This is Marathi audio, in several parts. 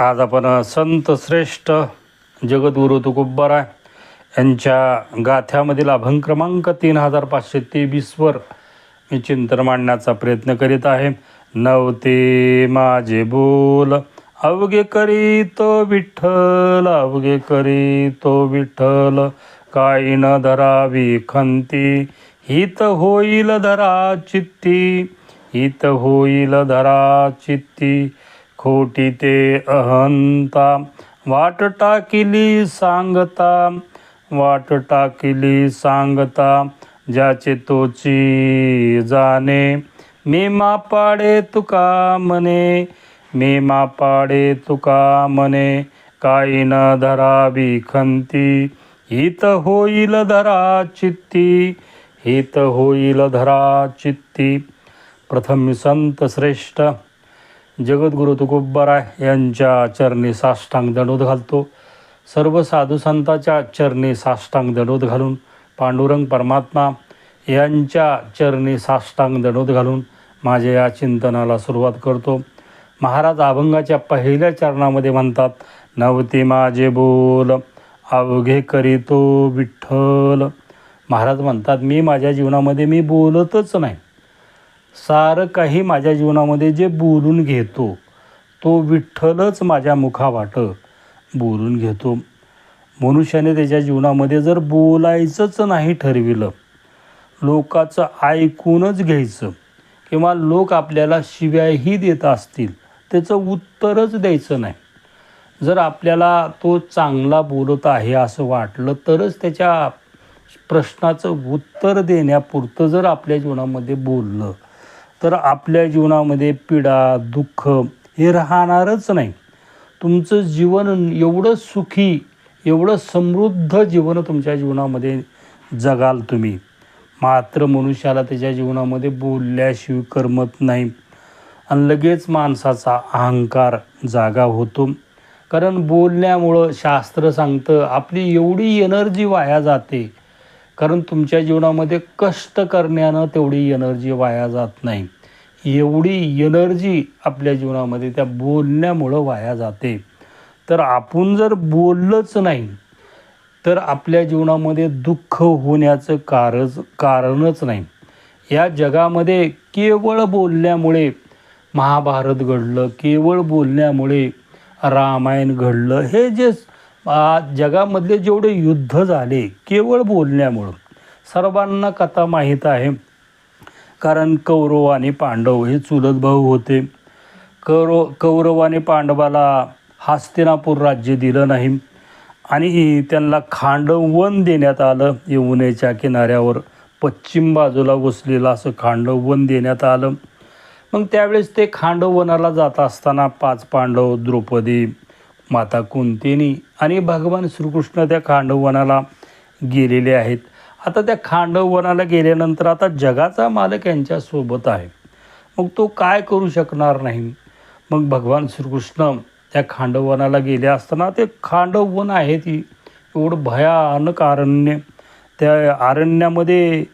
आज आपण संत श्रेष्ठ जगद्गुरु तुकोबारा यांच्या गाथ्यामधील अभंग क्रमांक तीन हजार पाचशे तेवीसवर मी चिंतन मांडण्याचा प्रयत्न करीत आहे. नवते माझे बोल अवघे करीत विठ्ठल अवघे करीत विठ्ठल. काही न धरावी खंती हित होईल धरा चित्ती हित होईल धरा चित्ती. खोटी ते अहंता. वाट टाकिली सांगता वाट टाकिली सांगता ज्याचे तोची जाणे. मी मापाडे तुका म्हणे मी मापाडे तुका म्हणे काही न धरावी खंती. हित होईल धरा चित्ती हित होईल धरा चित्ती. प्रथम संत श्रेष्ठ जगद्गुरु तुकोबाराय यांच्या चरणी साष्टांग दंडोत घालतो. सर्व साधुसंताच्या चरणी साष्टांग दंडोत घालून पांडुरंग परमात्मा यांच्या चरणी साष्टांग दंडोत घालून माझ्या या चिंतनाला सुरुवात करतो. महाराज अभंगाच्या पहिल्या चरणामध्ये म्हणतात नवती माझे बोल अवघे करीतो विठ्ठल. महाराज म्हणतात मी माझ्या जीवनामध्ये मी बोलतच नाही. सारं काही माझ्या जीवनामध्ये जे बोलून घेतो तो विठ्ठलच माझ्या मुखावाट बोलून घेतो. मनुष्याने त्याच्या जीवनामध्ये जर बोलायचंच नाही ठरविलं लोकाचं ऐकूनच घ्यायचं किंवा लोक आपल्याला शिव्याही देत असतील त्याचं उत्तरच द्यायचं नाही. जर आपल्याला तो चांगला बोलत आहे असं वाटलं तरच त्याच्या प्रश्नाचं उत्तर देण्यापुरतं जर आपल्या जीवनामध्ये बोललं तर आपल्या जीवनामध्ये पीडा दुःख हे राहणारच नाही. तुमचं जीवन एवढं सुखी एवढं समृद्ध जीवन तुमच्या जीवनामध्ये जगाल तुम्ही. मात्र मनुष्याला त्याच्या जीवनामध्ये बोलल्याशिवाय करमत नाही. आणि लगेच माणसाचा अहंकार जागा होतो. कारण बोलण्यामुळं शास्त्र सांगतं आपली एवढी एनर्जी वाया जाते. कारण तुमच्या जीवनामध्ये कष्ट करण्यानं तेवढी एनर्जी वाया जात नाही. एवढी एनर्जी आपल्या जीवनामध्ये त्या बोलण्यामुळं वाया जाते. तर आपण जर बोललंच नाही तर आपल्या जीवनामध्ये दुःख होण्याचं कारज कारणच नाही. या जगामध्ये केवळ बोलण्यामुळे महाभारत घडलं केवळ बोलण्यामुळे रामायण घडलं हे जे जगामधले जेवढे युद्ध झाले केवळ बोलण्यामुळं. सर्वांना कथा माहीत आहे. कारण कौरव आणि पांडव हे चुलत भाऊ होते. कौरव कौरवाने पांडवाला हास्तिनापूर राज्य दिलं नाही आणि त्यांना खांडववन देण्यात आलं. यमुनेच्या किनाऱ्यावर पश्चिम बाजूला वसलेलं असं खांडववन देण्यात आलं. मग त्यावेळेस ते खांडववनाला जात असताना पाच पांडव द्रौपदी माता कुंतिनी आणि भगवान श्रीकृष्ण त्या खांडववनाला गेलेले आहेत. आता त्या खांडववनाला गेल्यानंतर आता जगाचा मालक यांच्यासोबत आहे. मग तो काय करू शकणार नाही? मग भगवान श्रीकृष्ण त्या खांडववनाला गेले असताना ते खांडववन आहे ती. एवढं भयानक अरण्य त्या अरण्यामध्ये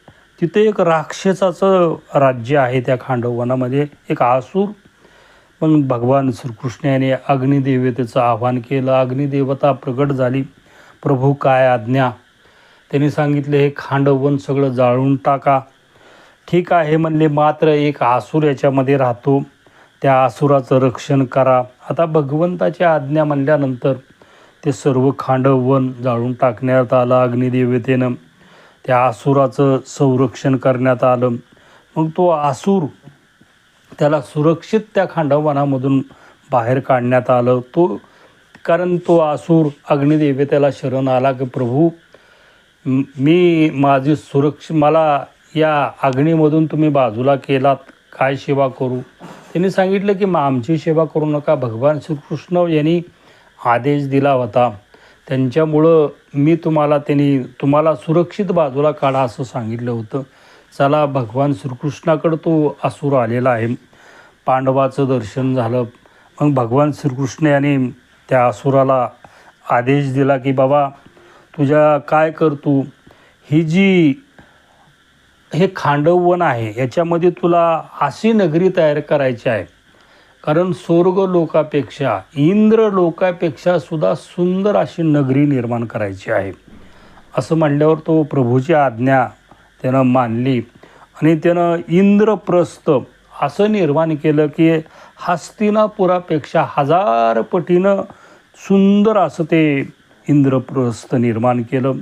तिथे एक राक्षसाचं राज्य आहे त्या खांडववनामध्ये एक आसूर. पण भगवान श्रीकृष्ण याने अग्निदेवतेचं आव्हान केलं. अग्निदेवता प्रगट झाली. प्रभू काय आज्ञा? त्यांनी सांगितले हे खांडवन सगळं जाळून टाका. ठीक आहे म्हणले मात्र एक आसूर याच्यामध्ये राहतो. त्या आसुराचं रक्षण करा. आता भगवंताची आज्ञा म्हणल्यानंतर ते सर्व खांडवन जाळून टाकण्यात आलं अग्निदेवतेनं. त्या आसुराचं संरक्षण करण्यात आलं. मग तो आसूर त्याला सुरक्षित त्या खांडवनामधून बाहेर काढण्यात आलं. तो कारण तो आसूर अग्निदेवतेला शरण आला की प्रभू मी माझी सुरक्ष मला या अग्नीमधून तुम्ही बाजूला केलात काय सेवा करू? त्यांनी सांगितलं की मग आमची सेवा करू नका. भगवान श्रीकृष्ण यांनी आदेश दिला होता. त्यांच्यामुळं मी तुम्हाला त्यांनी तुम्हाला सुरक्षित बाजूला काढा असं सांगितलं होतं. चला भगवान श्रीकृष्णाकडं तो असुर आलेला आहे. पांडवाचं दर्शन झालं. मग भगवान श्रीकृष्ण यांनी त्या असुराला आदेश दिला की बाबा तुझ्या काय कर तू? ही जी हे खांडववन आहे याच्यामध्ये तुला अशी नगरी तयार करायची आहे. कारण स्वर्ग लोकापेक्षा इंद्र लोकापेक्षा सुद्धा सुंदर अशी नगरी निर्माण करायची आहे. असं म्हणल्यावर तो प्रभूची आज्ञा त्यानं मानली आणि त्यानं इंद्रप्रस्थ असं निर्माण केलं की हस्तिनापुरापेक्षा हजार पटीनं सुंदर असं ते इंद्रप्रस्थ निर्माण केलं.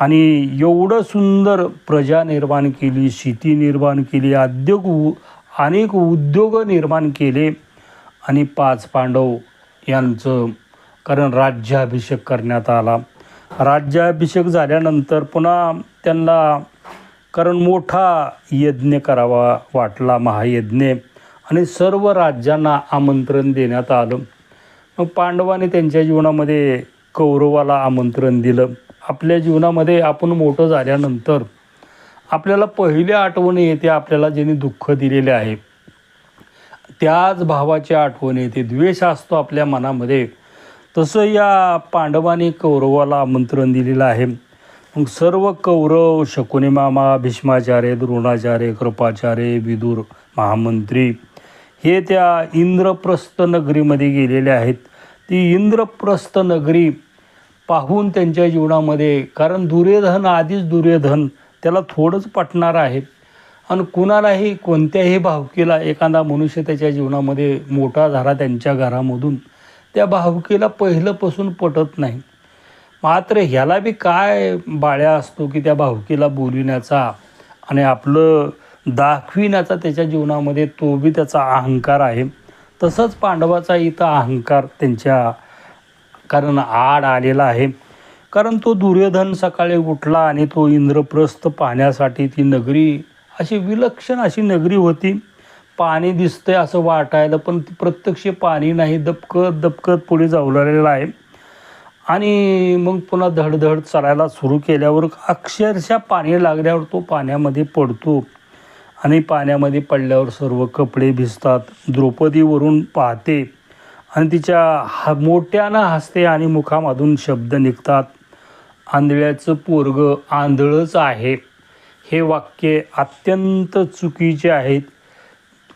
आणि एवढं सुंदर प्रजा निर्माण केली शेती निर्माण केली उद्योग अनेक उद्योग निर्माण केले. आणि पाच पांडव यांचं कारण राज्याभिषेक करण्यात आला. राज्याभिषेक झाल्यानंतर पुन्हा त्यांना कारण मोठा यज्ञ करावा वाटला महायज्ञ. आणि सर्व राज्यांना आमंत्रण देण्यात आलं. मग पांडवाने त्यांच्या जीवनामध्ये कौरवाला आमंत्रण दिलं. आपल्या जीवनामध्ये आपण मोठं झाल्यानंतर आपल्याला पहिल्या आठवण येते आपल्याला ज्यांनी दुःख दिलेले आहे. त्याच भावाची आठवण येते. द्वेष असतो आपल्या मनामध्ये. तसं या पांडवाने कौरवाला आमंत्रण दिलेलं आहे. मग सर्व कौरव शकुनी मामा भीष्माचार्य द्रोणाचार्य कृपाचार्य विदुर महामंत्री हे त्या इंद्रप्रस्थ नगरीमध्ये गेलेले आहेत. ती इंद्रप्रस्थ नगरी पाहून त्यांच्या जीवनामध्ये कारण दुर्योधन आधीच दुर्योधन त्याला थोडंच पटणार आहे. आणि कुणालाही कोणत्याही भावकीला एखादा मनुष्य त्याच्या जीवनामध्ये मोठा झाला त्यांच्या घरामधून त्या भावकीला पहिलंपासून पटत नाही. मात्र ह्याला बी काय बाळ्या असतो की त्या भावकीला बोलविण्याचा आणि आपलं दाखविण्याचा त्याच्या जीवनामध्ये तो बी त्याचा अहंकार आहे. तसंच पांडवाचा इथं अहंकार त्यांच्या कारण आड आलेला आहे. कारण तो दुर्योधन सकाळी उठला आणि तो इंद्रप्रस्थ पाहण्यासाठी ती नगरी अशी विलक्षण अशी नगरी होती. पाणी दिसतंय असं वाटायला पण प्रत्यक्ष पाणी नाही. दबकत दबकत पुढे जावलेलं आहे. आणि मग पुन्हा धडधड चालायला सुरू केल्यावर अक्षरशः पाणी लागल्यावर तो पाण्यामध्ये पडतो. आणि पाण्यामध्ये पडल्यावर सर्व कपडे भिजतात. द्रौपदीवरून पाहते आणि तिच्या हा मोठ्यानं हसते आणि मुखामधून शब्द निघतात. आंधळ्याचं पोरग आंधळंच आहे. हे वाक्य अत्यंत चुकीचे आहेत.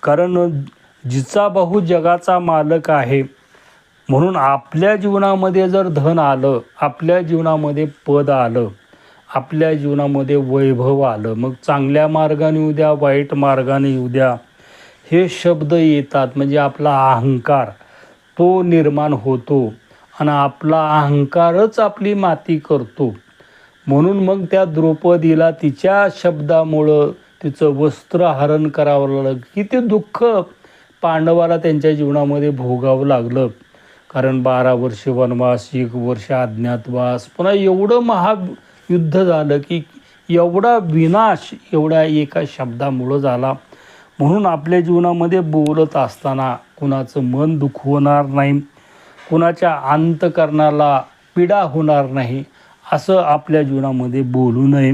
कारण जिचा भाऊ जगाचा मालक आहे. म्हणून आपल्या जीवनामध्ये जर धन आलं आपल्या जीवनामध्ये पद आलं आपल्या जीवनामध्ये वैभव आलं मग चांगल्या मार्गाने येऊ द्या वाईट मार्गाने येऊ द्या. हे शब्द येतात म्हणजे आपला अहंकार. तो निर्माण होतो आणि आपला अहंकारच आपली माती करतो. म्हणून मग त्या द्रौपदीला तिच्या शब्दामुळं तिचं वस्त्रहरण करावं लागलं किती दुःख पांडवाला त्यांच्या जीवनामध्ये भोगावं लागलं. कारण बारा वर्ष वनवास एक वर्ष अज्ञातवास पुन्हा एवढं महायुद्ध झालं की एवढा विनाश एवढ्या एका शब्दामुळं झाला. म्हणून आपल्या जीवनामध्ये बोलत असताना कुणाचं मन दुखवणार नाही कुणाच्या अंतकरणाला पीडा होणार नाही असं आपल्या जीवनामध्ये बोलू नये.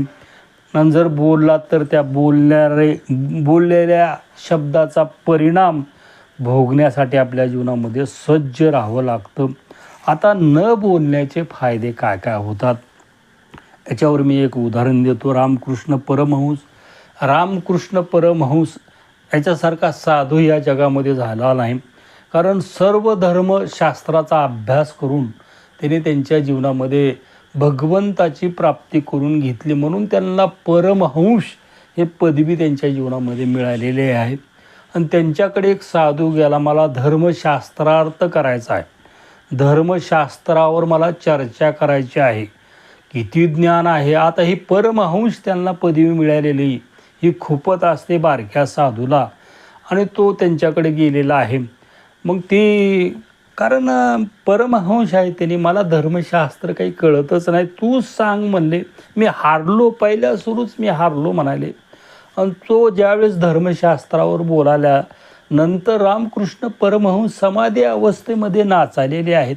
आणि जर बोललात तर त्या बोलणारे बोललेल्या शब्दाचा परिणाम भोगण्यासाठी आपल्या जीवनामध्ये सज्ज राहावं लागतं. आता न बोलण्याचे फायदे काय काय होतात? याच्यावर मी एक उदाहरण देतो. रामकृष्ण परमहंस. रामकृष्ण परमहंस याच्यासारखा साधू या जगामध्ये झाला नाही. कारण सर्व धर्मशास्त्राचा अभ्यास करून त्याने त्यांच्या जीवनामध्ये भगवंताची प्राप्ती करून घेतली म्हणून त्यांना परमहंश हे पदवी त्यांच्या जीवनामध्ये मिळालेले आहेत आणि त्यांच्याकडे एक साधू गेला मला धर्मशास्त्रार्थ करायचा आहे. धर्मशास्त्रावर मला चर्चा करायची आहे. किती ज्ञान आहे. आता ही परमहंश त्यांना पदवी मिळालेली. ही खूपच असते बारक्या साधूला. आणि तो त्यांच्याकडे गेलेला आहे. मग ती कारण परमहंस आहे त्यांनी मला धर्मशास्त्र काही कळतच नाही. तू सांग म्हणले मी हारलो पहिल्या सुरूच मी हारलो म्हणाले. आणि तो ज्यावेळेस धर्मशास्त्रावर बोलायला नंतर रामकृष्ण परमहंस समाधी अवस्थेमध्ये नाचालेले आहेत.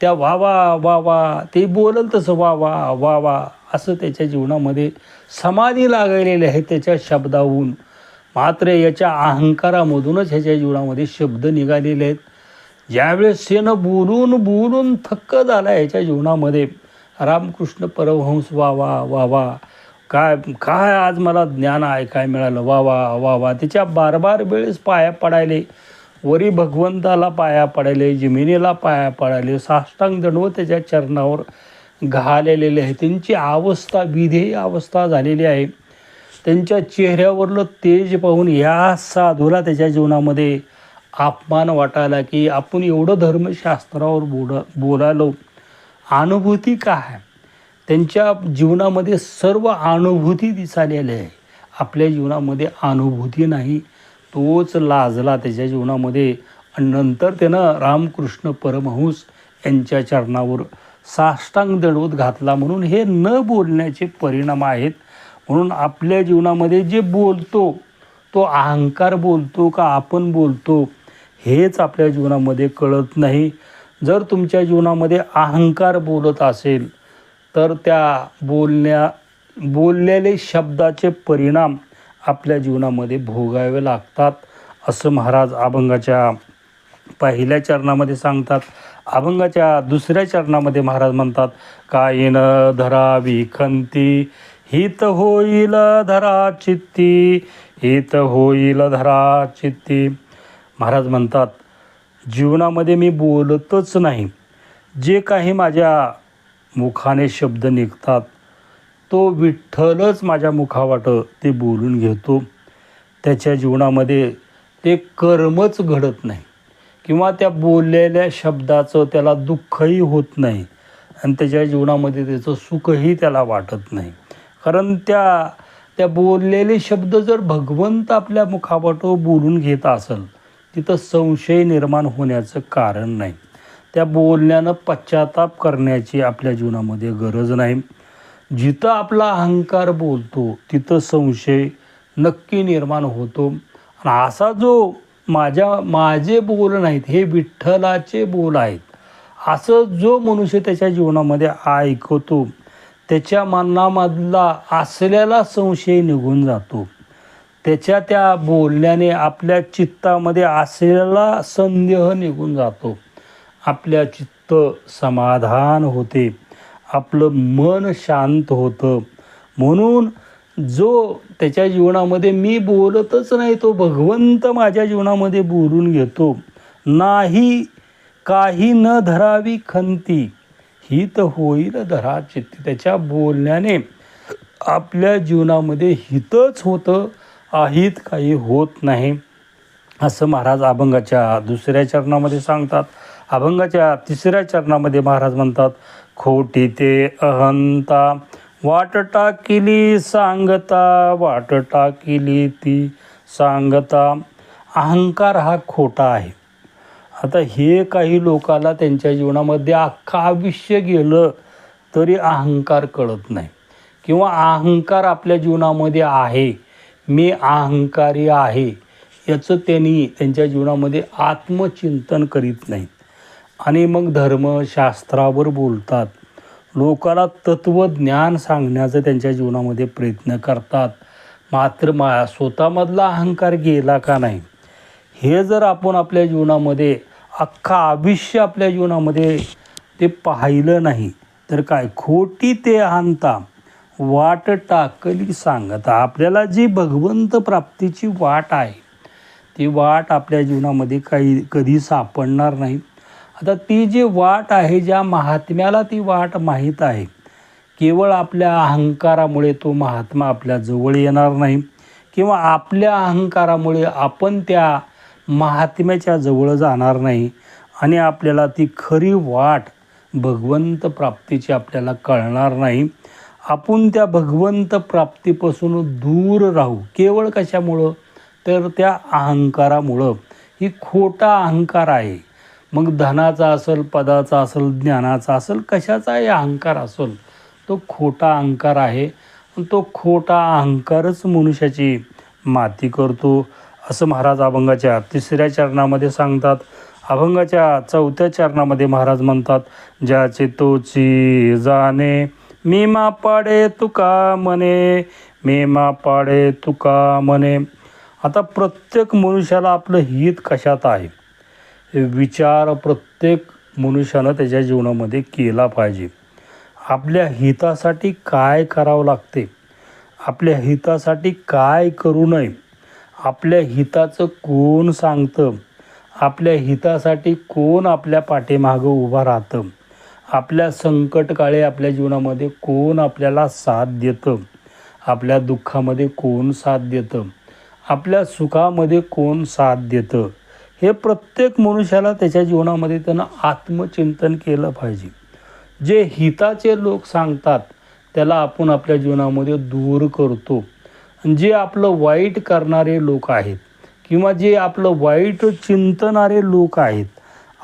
त्या वा वा वा वा ते बोलल तसं वा वा वा वा असं त्याच्या जीवनामध्ये समाधी लागलेली आहे त्याच्या शब्दाहून मात्र याच्या अहंकारामधूनच ह्याच्या जीवनामध्ये शब्द निघालेले आहेत. ज्यावेळेस सेन बोलून बोलून थक्क झाला ह्याच्या जीवनामध्ये रामकृष्ण परमहंस वा वा वा वा काय काय आज मला ज्ञान आहे काय मिळालं वा वा वा वा त्याच्या बार बार वेळेस पाया पडायले. वरी भगवंताला पाया पडायले जमिनीला पाया पडायले साष्टांग दंडवत त्याच्या चरणावर घालेलेले आहे. त्यांची अवस्था विधेय अवस्था झालेली आहे. त्यांच्या चेहऱ्यावरलं तेज पाहून या साधूला त्याच्या जीवनामध्ये अपमान वाटायला की आपण एवढं धर्मशास्त्रावर बोला बोलालो. अनुभूती काय? त्यांच्या जीवनामध्ये सर्व अनुभूती दिसालेल्या आहे. आपल्या जीवनामध्ये अनुभूती नाही. तोच लाजला त्याच्या जीवनामध्ये. आणि नंतर त्यानं रामकृष्ण परमहंस यांच्या चरणावर साष्टांग दडवत घातला म्हणून हे न बोलण्याचे परिणाम आहेत. म्हणून आपल्या जीवनामध्ये जे बोलतो तो अहंकार बोलतो का आपण बोलतो हेच आपल्या जीवनामध्ये कळत नाही. जर तुमच्या जीवनामध्ये अहंकार बोलत असेल तर त्या बोलण्या बोललेले शब्दाचे परिणाम आपल्या जीवनामध्ये भोगावे लागतात असं महाराज अभंगाच्या पहिल्या चरणामध्ये सांगतात. अभंगाच्या दुसऱ्या चरणामध्ये महाराज म्हणतात कायन धरावी खंती हित होईल धरा चित्ती हित होईल धरा चित्ती. महाराज म्हणतात जीवनामध्ये मी बोलतच नाही. जे काही माझ्या मुखाने शब्द निघतात तो विठ्ठलच माझ्या मुखावाटं ते बोलून घेतो. त्याच्या जीवनामध्ये ते कर्मच घडत नाही. किंवा त्या बोललेल्या शब्दाचं त्याला दुःखही होत नाही. आणि त्याच्या जीवनामध्ये त्याचं सुखही त्याला वाटत नाही. कारण त्या त्या बोललेले शब्द जर भगवंत आपल्या मुखावाटो बोलून घेत असेल तिथं संशय निर्माण होण्याचं कारण नाही. त्या बोलण्यानं पश्चाताप करण्याची आपल्या जीवनामध्ये गरज नाही. जिथं आपला अहंकार बोलतो तिथं संशय नक्की निर्माण होतो. आणि असा जो माझ्या माझे बोल नाहीत हे विठ्ठलाचे बोल आहेत असं जो मनुष्य त्याच्या जीवनामध्ये ऐकतो त्याच्या मनामधला असलेला संशय निघून जातो. त्याच्या त्या बोलण्याने आपल्या चित्तामध्ये असलेला संदेह निघून जातो. आपल्या चित्त समाधान होते. आपलं मन शांत होतं. म्हणून जो त्याच्या जीवनामध्ये मी बोलतच नाही तो भगवंत माझ्या जीवनामध्ये बोलून घेतो. नाही काही न धरावी खंती. हित होईल धरा चित्ती त्याच्या बोलण्याने आपल्या जीवनामध्ये हितच होतं अहित काही होत नाही. असं महाराज अभंगाच्या दुसऱ्या चरणामध्ये सांगतात. अभंगाच्या तिसऱ्या चरणामध्ये महाराज म्हणतात खोटी ते अहंता. वाट टाकिली सांगता वाट टाकिली ती सांगता. अहंकार हा खोटा आहे. आता हे काही लोकाला त्यांच्या जीवनामध्ये अख्खं आयुष्य गेलं तरी अहंकार कळत नाही. किंवा अहंकार आपल्या जीवनामध्ये आहे मी अहंकारी आहे याचं त्यांनी त्यांच्या जीवनामध्ये आत्मचिंतन करीत नाहीत. आणि मग धर्मशास्त्रावर बोलतात. लोकाला तत्त्वज्ञान सांगण्याचं त्यांच्या जीवनामध्ये प्रयत्न करतात. मात्र मा स्वतःमधला अहंकार गेला का नाही? हे जर आपण आपल्या जीवनामध्ये अख्खा आयुष्य आपल्या जीवनामध्ये ते पाहिलं नाही तर काय? खोटी ते आणता वाट टाकली सांगता. आपल्याला जी भगवंत प्राप्तीची वाट आहे ती वाट आपल्या जीवनामध्ये काही कधी सापडणार नाही. आता ती जी वाट आहे ज्या महात्म्याला ती वाट माहीत आहे केवळ आपल्या अहंकारामुळे तो महात्मा आपल्या जवळ येणार नाही किंवा आपल्या अहंकारामुळे आपण त्या महात्म्याच्या जवळ जाणार नाही आणि आपल्याला ती खरी वाट भगवंत प्राप्तीची आपल्याला कळणार नाही. आपण त्या भगवंत प्राप्तीपासून दूर राहू. केवळ कशामुळं? तर त्या अहंकारामुळं. ही खोटा अहंकार आहे. मग धनाचा असेल पदाचा असेल ज्ञानाचा असेल कशाचाही अहंकार असेल तो खोटा अहंकार आहे. तो खोटा अहंकारच मनुष्याची माती करतो. असं महाराज अभंगाच्या तिसऱ्या चरणामध्ये सांगतात. अभंगाच्या चौथ्या चरणामध्ये महाराज म्हणतात ज्याचे तोची जाणे मी मा पाडे तुका म्हणे मी मा पाडे तुका म्हणे. आता प्रत्येक मनुष्याला आपलं हित कशात आहे? विचार प्रत्येक मनुष्यानं त्याच्या जीवनामध्ये केला पाहिजे. आपल्या हितासाठी काय करावं लागते? आपल्या हितासाठी काय करू नये? आपल्या हिताचं कोण सांगतं? आपल्या हितासाठी कोण आपल्या पाठीमागं उभा राहतं? आपल्या संकटकाळी आपल्या जीवनामध्ये कोण आपल्याला साथ देतं? आपल्या दुःखामध्ये कोण साथ देतं? आपल्या सुखामध्ये कोण साथ देतं? हे प्रत्येक मनुष्याला त्याच्या जीवनामध्ये त्यानं आत्मचिंतन केलं पाहिजे. जे हिताचे लोक सांगतात त्याला आपण आपल्या जीवनामध्ये दूर करतो. जे आपलं वाईट करणारे लोक आहेत किंवा जे आपलं वाईट चिंतणारे लोक आहेत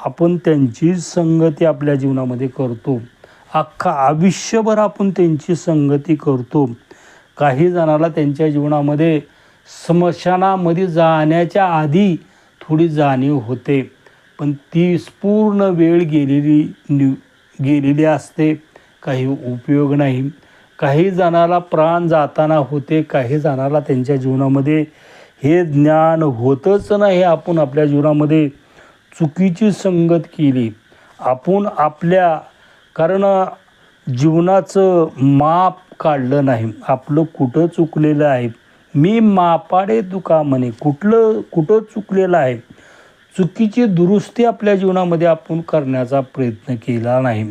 आपण त्यांची संगती आपल्या जीवनामध्ये करतो. अख्खा आयुष्यभर आपण त्यांची संगती करतो. काही जणाला त्यांच्या जीवनामध्ये स्मशानामध्ये जाण्याच्या आधी थोडी जाणीव होते. पण ती पूर्ण वेळ गेलेली नि गेलेली असते. काही उपयोग नाही. काही जणाला प्राण जाताना होते काही जणाला त्यांच्या जीवनामध्ये हे ज्ञान होतंच नाही. आपण आपल्या जीवनामध्ये चुकीची संगत केली. आपण आपल्या कारण जीवनाचं माप काढलं नाही. आपलं कुठं चुकलेलं आहे? मी मापाडे तुका म्हणे. कुठलं कुठं चुकलेलं आहे? चुकीची दुरुस्ती आपल्या जीवनामध्ये आपण करण्याचा प्रयत्न केला नाही.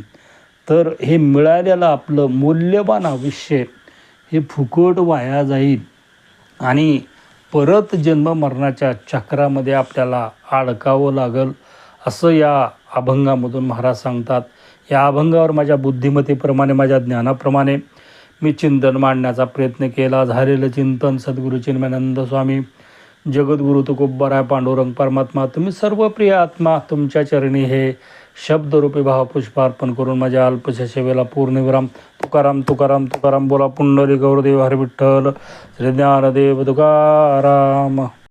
तर हे मिळालेलं आपलं मूल्यवान आयुष्य हे फुकट वाया जाईल आणि परत जन्म मरणाच्या चक्रामध्ये आपल्याला अडकावं लागल असं या अभंगामधून महाराज सांगतात. या अभंगावर माझ्या बुद्धिमत्तेप्रमाणे माझ्या ज्ञानाप्रमाणे मी चिंतन मांडण्याचा प्रयत्न केला. झालेलं चिंतन सद्गुरू चिन्मयानंद स्वामी जगद्गुरु तुकोबराय पांडुरंग परमात्मा तुम्ही सर्व प्रिय आत्मा तुमच्या चरणी हे शब्दरूपी भावपुष्पार्पण करून माझ्या अल्पशा सेवेला पूर्णविराम तुकाराम तुकाराम तुकाराम बोला पुंडली गौरदेव हरविठ्ठल श्री ज्ञानदेव तुकाराम.